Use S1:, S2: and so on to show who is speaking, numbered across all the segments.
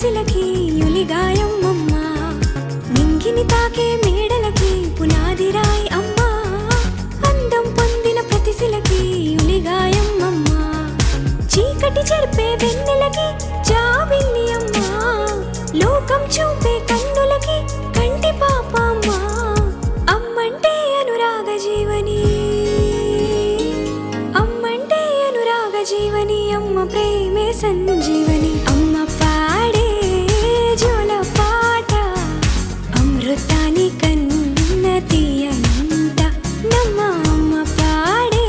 S1: పొందిన ప్రతిశిలకి నింగిని తాకే మేడలకి పునాది రాయి అమ్మా. అందం పొందిన ప్రతిశిలకి యులిగాయం చీకటి చెరిపే వెన్నెలకి జాబిల్లి అమ్మా. లోకం చూపే కన్నులకి కంటి పాప అమ్మంటే అనురాగ జీవని. అమ్మంటే అనురాగ జీవని అమ్మ ప్రేమే సంజీవని. రోజుల పాట. అమృతాని కన్న తీయనంట నమ్మ అమ్మ పాడే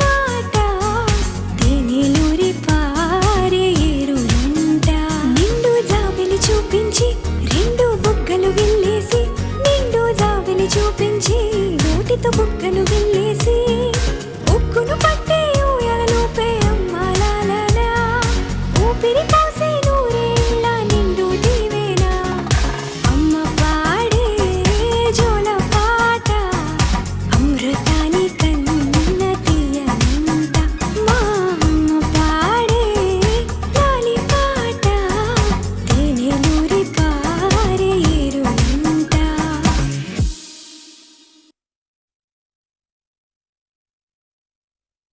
S1: పాట. తేనెలూరి పారే నిండు జాబిలి చూపించి రెండు బుగ్గలు వెళ్ళేసి నిండు జాబిలి చూపించి నోటితో బుగ్గలు వెళ్ళేసి ఉక్కును పట్టే ఊయలను పే అమ్మ లాలా ఊపిరి కాసే